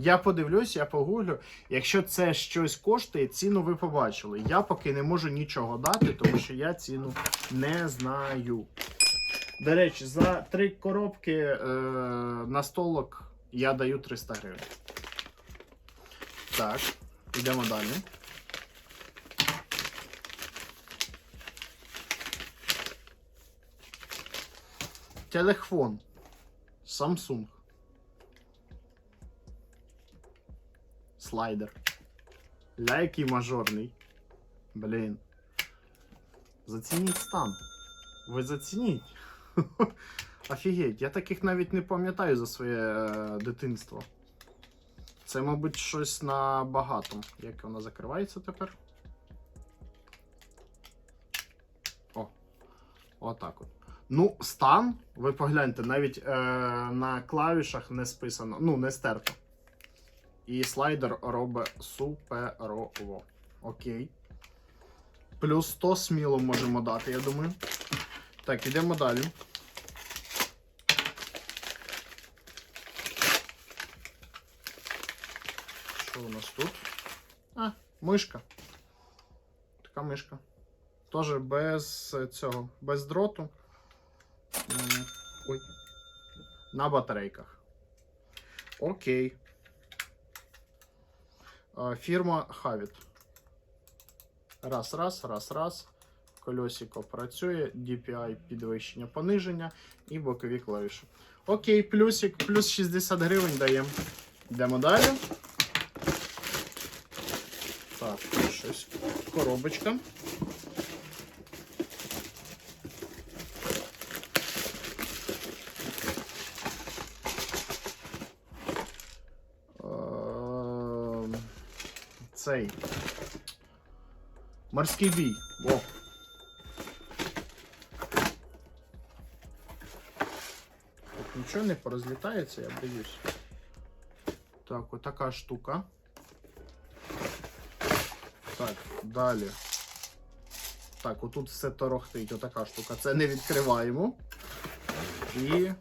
Я подивлюсь, я погуглю. Якщо це щось коштує, ціну ви побачили. Я поки не можу нічого дати, тому що я ціну не знаю. До речі, за три коробки е, на столок я даю 300 гривень. Так, йдемо далі. Телефон. Samsung. Слайдер. Ля який мажорний. Блін. Зацініть стан. Ви зацініть. Офігеть, я таких навіть не пам'ятаю за своє е, дитинство. Це, мабуть, щось на багато. Як воно закривається тепер? О. Отак от. Ну, стан, ви погляньте, навіть е, на клавішах не списано, ну, не стерто. І слайдер робить суперово. Окей. Плюс 100 сміло можемо дати, я думаю. Так, ідемо далі. Що у нас тут? А, мишка. Така мишка. Тоже без цього, без дроту. Ой. На батарейках. Окей. Фірма Havit. Раз, раз, раз, раз. Колесико працює, DPI підвищення, пониження і бокові клавіші. Окей, плюсик, плюс 60 гривень даємо. Йдемо далі. Так, щось. Коробочка. Цей. Морський бій. О. Тут нічого не порозлітається, я боюсь. Так, отака штука. Так, далі. Так, отут все торохтить, отака штука. Це не відкриваємо. І